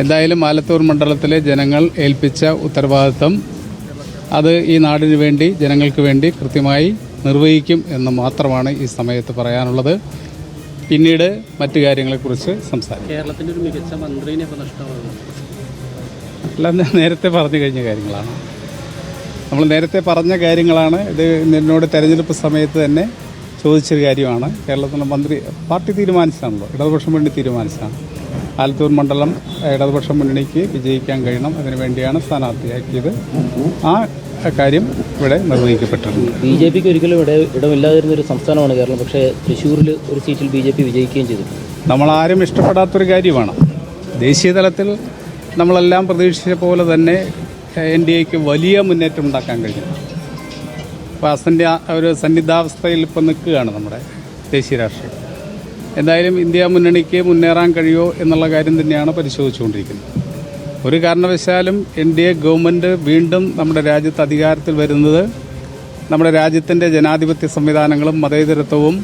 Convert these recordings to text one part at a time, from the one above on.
എന്തായാലും ആലത്തൂർ മണ്ഡലത്തിലെ ജനങ്ങൾ ഏൽപ്പിച്ച ഉത്തരവാദിത്വം അത് ഈ നാടിനു വേണ്ടി ജനങ്ങൾക്ക് വേണ്ടി കൃത്യമായി നിർവഹിക്കും എന്ന് മാത്രമാണ് ഈ സമയത്ത് പറയാനുള്ളത്. പിന്നീട് മറ്റു കാര്യങ്ങളെക്കുറിച്ച് സംസാരിക്കും. കേരളത്തിന്റെ ഒരു മികച്ച മന്ത്രിനെ ഞാൻ നേരത്തെ പറഞ്ഞു കഴിഞ്ഞ കാര്യങ്ങളാണ്. നമ്മൾ നേരത്തെ പറഞ്ഞ കാര്യങ്ങളാണ്. ഇത് എന്നോട് തെരഞ്ഞെടുപ്പ് സമയത്ത് തന്നെ ചോദിച്ചൊരു കാര്യമാണ്. കേരളത്തിലെ മന്ത്രി പാർട്ടി തീരുമാനിച്ചതാണല്ലോ ഇടതുപക്ഷം വേണ്ടി തീരുമാനിച്ചതാണ് ആലത്തൂർ മണ്ഡലം ഇടതുപക്ഷ മുന്നണിക്ക് വിജയിക്കാൻ കഴിയണം. അതിനുവേണ്ടിയാണ് സ്ഥാനാർത്ഥിയാക്കിയത്. ആ കാര്യം ഇവിടെ നിർവഹിക്കപ്പെട്ടിട്ടുണ്ട് ബി ജെ പിക്ക് ഒരിക്കലും ഇവിടെ ഇടമില്ലാതിരുന്ന ഒരു സംസ്ഥാനമാണ് കേരളം. പക്ഷേ തൃശ്ശൂരിൽ ഒരു സീറ്റിൽ ബി ജെ പി വിജയിക്കുകയും ചെയ്തു. നമ്മളാരും ഇഷ്ടപ്പെടാത്തൊരു കാര്യമാണ്. ദേശീയ തലത്തിൽ നമ്മളെല്ലാം പ്രതീക്ഷിച്ച പോലെ തന്നെ എൻ ഡി എക്ക് വലിയ മുന്നേറ്റം ഉണ്ടാക്കാൻ കഴിഞ്ഞു അപ്പോൾ അസന്യ ഒരു സന്നിധാവസ്ഥയിൽ ഇപ്പോൾ നിൽക്കുകയാണ് നമ്മുടെ ദേശീയ രാഷ്ട്രീയം. എന്തായാലും ഇന്ത്യ മുന്നണിക്ക് മുന്നേറാൻ കഴിയുമോ എന്നുള്ള കാര്യം തന്നെയാണ് പരിശോധിച്ചുകൊണ്ടിരിക്കുന്നത്. ഒരു കാരണവശാലും എൻ ഡി എ ഗവൺമെന്റ് വീണ്ടും നമ്മുടെ രാജ്യത്ത് അധികാരത്തിൽ വരുന്നത് നമ്മുടെ രാജ്യത്തിന്റെ ജനാധിപത്യ സംവിധാനങ്ങളും മതേതരത്വവും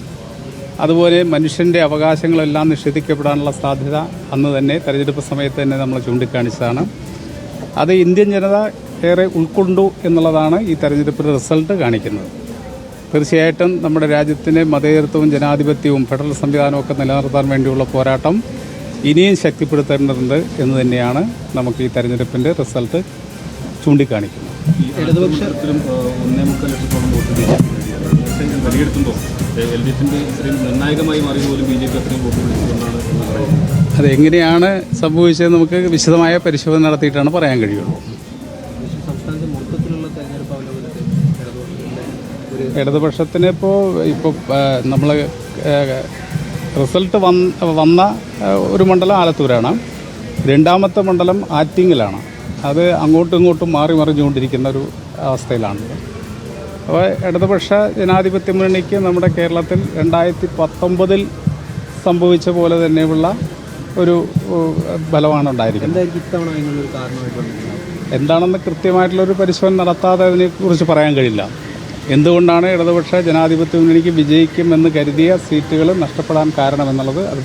അതുപോലെ മനുഷ്യന്റെ അവകാശങ്ങളെല്ലാം നിഷേധിക്കപ്പെടാനുള്ള സാധ്യത അന്ന് തന്നെ തെരഞ്ഞെടുപ്പ് സമയത്ത് തന്നെ നമ്മൾ ചൂണ്ടിക്കാണിച്ചതാണ്. അത് ഇന്ത്യൻ ജനത ഏറെ ഉൾക്കൊണ്ടു എന്നുള്ളതാണ് ഈ തെരഞ്ഞെടുപ്പിന്റെ റിസൾട്ട് കാണിക്കുന്നത്. തീർച്ചയായിട്ടും നമ്മുടെ രാജ്യത്തിന്റെ മതേതരത്വവും ജനാധിപത്യവും ഫെഡറൽ സംവിധാനവും ഒക്കെ നിലനിർത്താൻ വേണ്ടിയുള്ള പോരാട്ടം ഇനിയും ശക്തിപ്പെടുത്തേണ്ടതുണ്ട് എന്ന് തന്നെയാണ് നമുക്ക് ഈ തെരഞ്ഞെടുപ്പിന്റെ റിസൾട്ട് ചൂണ്ടിക്കാണിക്കുന്നത്. ഇടതുപക്ഷത്തിലും ഒന്നേ മുക്കാൽ ലക്ഷത്തോളം വോട്ട് ബി ജെ പി വിലയിരുത്തുമ്പോൾ എൽ ഡി എഫിന്റെ ഇത്രയും നിർണായകമായി മാറിയത് പോലും ബി ജെ പി അത്രയും വോട്ട് വിളിച്ചുകൊണ്ടാണ് എന്ന് പറയുന്നത്. അതെങ്ങനെയാണ് സംഭവിച്ചത് നമുക്ക് വിശദമായ പരിശോധന നടത്തിയിട്ടാണ് പറയാൻ കഴിയുള്ളൂ. ഇടതുപക്ഷത്തിന് ഇപ്പോൾ ഇപ്പോൾ നമ്മൾ റിസൾട്ട് വന്ന വന്ന ഒരു മണ്ഡലം ആലത്തൂരാണ്. രണ്ടാമത്തെ മണ്ഡലം ആറ്റിങ്ങിലാണ്. അത് അങ്ങോട്ടും ഇങ്ങോട്ടും മാറി മറിഞ്ഞുകൊണ്ടിരിക്കുന്ന ഒരു അവസ്ഥയിലാണ്. അപ്പോൾ ഇടതുപക്ഷ ജനാധിപത്യ മുന്നണിക്ക് നമ്മുടെ കേരളത്തിൽ രണ്ടായിരത്തി പത്തൊമ്പതിൽ സംഭവിച്ച പോലെ തന്നെയുള്ള ഒരു ബലമാണ് ഉണ്ടായിരിക്കുന്നത്. എന്താണെന്ന് കൃത്യമായിട്ടുള്ളൊരു പരിശോധന നടത്താതെ അതിനെക്കുറിച്ച് പറയാൻ കഴിയില്ല. എന്തുകൊണ്ടാണ് ഇടതുപക്ഷ ജനാധിപത്യ മുന്നണിക്ക് വിജയിക്കുമെന്ന് കരുതിയ സീറ്റുകൾ നഷ്ടപ്പെടാൻ കാരണമെന്നുള്ളത് അത്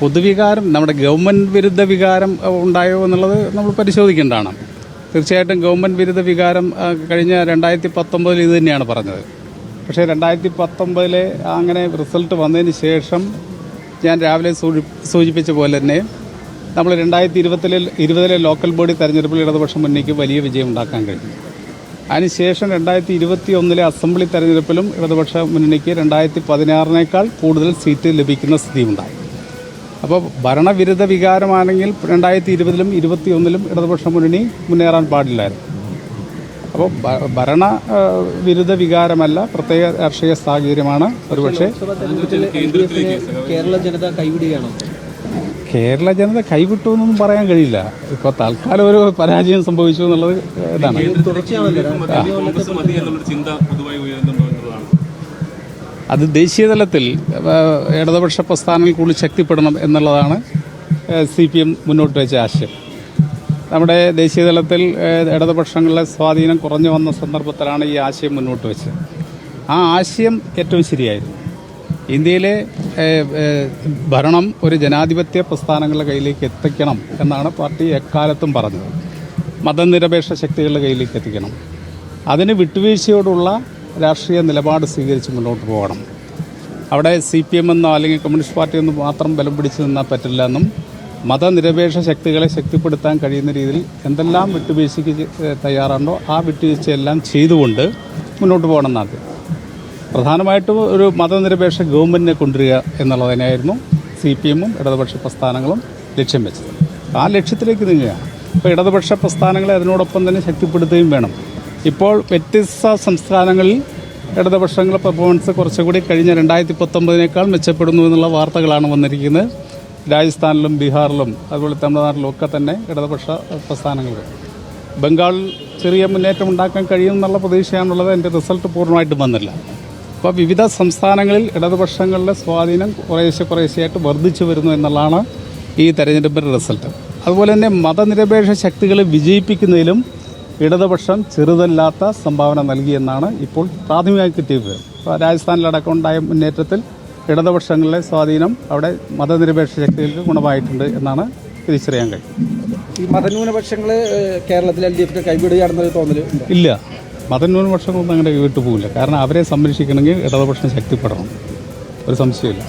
പൊതുവികാരം നമ്മുടെ ഗവൺമെന്റ് വിരുദ്ധ വികാരം ഉണ്ടായോ എന്നുള്ളത് നമ്മൾ പരിശോധിക്കേണ്ടതാണ്. തീർച്ചയായിട്ടും ഗവൺമെന്റ് വിരുദ്ധ വികാരം കഴിഞ്ഞ രണ്ടായിരത്തി പത്തൊമ്പതിൽ ഇത് തന്നെയാണ് പറഞ്ഞത്. പക്ഷേ രണ്ടായിരത്തി പത്തൊമ്പതിലെ അങ്ങനെ റിസൾട്ട് വന്നതിന് ശേഷം ഞാൻ രാവിലെ സൂചിപ്പിച്ച പോലെ തന്നെ നമ്മൾ രണ്ടായിരത്തി ഇരുപത്തിലെ ഇരുപതിലെ ലോക്കൽ ബോഡി തെരഞ്ഞെടുപ്പിൽ ഇടതുപക്ഷം മുന്നേക്ക് വലിയ വിജയം ഉണ്ടാക്കാൻ കഴിഞ്ഞു. അതിനുശേഷം രണ്ടായിരത്തി ഇരുപത്തി ഒന്നിലെ അസംബ്ലി തെരഞ്ഞെടുപ്പിലും ഇടതുപക്ഷ മുന്നണിക്ക് രണ്ടായിരത്തി പതിനാറിനേക്കാൾ കൂടുതൽ സീറ്റ് ലഭിക്കുന്ന സ്ഥിതിയുണ്ടായി. അപ്പോൾ ഭരണവിരുദ്ധ വികാരമാണെങ്കിൽ രണ്ടായിരത്തി ഇരുപതിലും ഇരുപത്തി ഒന്നിലും ഇടതുപക്ഷ മുന്നണി മുന്നേറാൻ പാടില്ലായിരുന്നു. അപ്പോൾ ഭരണ വിരുദ്ധ വികാരമല്ല പ്രത്യേക രാഷ്ട്രീയ സാഹചര്യമാണ് ഒരുപക്ഷെ. കേരള ജനത കൈവിടുകയാണോ? കേരള ജനത കൈവിട്ടു എന്നൊന്നും പറയാൻ കഴിയില്ല. ഇപ്പോൾ തൽക്കാലം ഒരു പരാജയം സംഭവിച്ചു എന്നുള്ളത് ഇതാണ്. അത് ദേശീയ തലത്തിൽ ഇടതുപക്ഷ പ്രസ്ഥാനങ്ങൾ കൂടുതൽ ശക്തിപ്പെടണം എന്നുള്ളതാണ് സി പി എം മുന്നോട്ട് വെച്ച ആശയം. നമ്മുടെ ദേശീയ തലത്തിൽ ആ, ഇടതുപക്ഷങ്ങളിലെ സ്വാധീനം കുറഞ്ഞു വന്ന സന്ദർഭത്തിലാണ് ഈ ആശയം മുന്നോട്ട് വെച്ചത്. ആ ആശയം ഏറ്റവും ശരിയായിരുന്നു ഇന്ത്യയിലെ ഭരണം ഒരു ജനാധിപത്യ പ്രസ്ഥാനങ്ങളുടെ കയ്യിലേക്ക് എത്തിക്കണം എന്നാണ് പാർട്ടി എക്കാലത്തും പറഞ്ഞത്. മതനിരപേക്ഷ ശക്തികളുടെ കയ്യിലേക്ക് എത്തിക്കണം. അതിന് വിട്ടുവീഴ്ചയോടുള്ള രാഷ്ട്രീയ നിലപാട് സ്വീകരിച്ച് മുന്നോട്ട് പോകണം. അവിടെ സി പി എം എന്നോ അല്ലെങ്കിൽ കമ്മ്യൂണിസ്റ്റ് പാർട്ടി ഒന്നും മാത്രം ബലം പിടിച്ചു നിന്നാൽ പറ്റില്ല എന്നും മതനിരപേക്ഷ ശക്തികളെ ശക്തിപ്പെടുത്താൻ കഴിയുന്ന രീതിയിൽ എന്തെല്ലാം വിട്ടുവീഴ്ചയ്ക്ക് തയ്യാറാണോ ആ വിട്ടുവീഴ്ചയെല്ലാം ചെയ്തുകൊണ്ട് മുന്നോട്ട് പോകണം എന്നാണ്. പ്രധാനമായിട്ടും ഒരു മതനിരപേക്ഷ ഗവൺമെന്റിനെ കൊണ്ടുവരിക എന്നുള്ളത് തന്നെയായിരുന്നു സി പി എമ്മും ഇടതുപക്ഷ പ്രസ്ഥാനങ്ങളും ലക്ഷ്യം വെച്ചത്. ആ ലക്ഷ്യത്തിലേക്ക് നീങ്ങുകയാണ് ഇപ്പോൾ ഇടതുപക്ഷ പ്രസ്ഥാനങ്ങളെ അതിനോടൊപ്പം തന്നെ ശക്തിപ്പെടുത്തുകയും വേണം. ഇപ്പോൾ വ്യത്യസ്ത സംസ്ഥാനങ്ങളിൽ ഇടതുപക്ഷങ്ങളുടെ പെർഫോമൻസ് കുറച്ചുകൂടി കഴിഞ്ഞ രണ്ടായിരത്തി പത്തൊമ്പതിനേക്കാൾ മെച്ചപ്പെടുന്നു എന്നുള്ള വാർത്തകളാണ് വന്നിരിക്കുന്നത്. രാജസ്ഥാനിലും ബീഹാറിലും അതുപോലെ തമിഴ്നാട്ടിലും ഒക്കെ തന്നെ ഇടതുപക്ഷ പ്രസ്ഥാനങ്ങൾ. ബംഗാളിൽ ചെറിയ മുന്നേറ്റം ഉണ്ടാക്കാൻ കഴിയും എന്നുള്ള പ്രതീക്ഷയാണുള്ളത്. എന്റെ റിസൾട്ട് പൂർണമായിട്ടും വന്നില്ല. അപ്പോൾ വിവിധ സംസ്ഥാനങ്ങളിൽ ഇടതുപക്ഷങ്ങളുടെ സ്വാധീനം കുറേശ്ശെ കുറേശ്ശെയായിട്ട് വർദ്ധിച്ചു വരുന്നു എന്നുള്ളതാണ് ഈ തെരഞ്ഞെടുപ്പിന്റെ റിസൾട്ട്. അതുപോലെ തന്നെ മതനിരപേക്ഷ ശക്തികളെ വിജയിപ്പിക്കുന്നതിലും ഇടതുപക്ഷം ചെറുതല്ലാത്ത സംഭാവന നൽകിയെന്നാണ് ഇപ്പോൾ പ്രാഥമികമായി കിട്ടിയത്. രാജസ്ഥാനിലടക്കം ഉണ്ടായ മുന്നേറ്റത്തിൽ ഇടതുപക്ഷങ്ങളിലെ സ്വാധീനം അവിടെ മതനിരപേക്ഷ ശക്തികൾക്ക് ഗുണമായിട്ടുണ്ട് എന്നാണ് തിരിച്ചറിയാൻ കഴിയും. ഈ മതന്യൂനപക്ഷങ്ങൾ കേരളത്തിൽ എൽ ഡി എഫിന് കൈവിടുകയാണെന്നൊരു തോന്നൽ ഉണ്ടോ? ഇല്ല. മതന്യൂനപക്ഷങ്ങളൊന്നും അങ്ങനെ വിട്ടുപോകില്ല കാരണം അവരെ സംരക്ഷിക്കണമെങ്കിൽ ഇടതുപക്ഷം ശക്തിപ്പെടണം. ഒരു സംശയമില്ല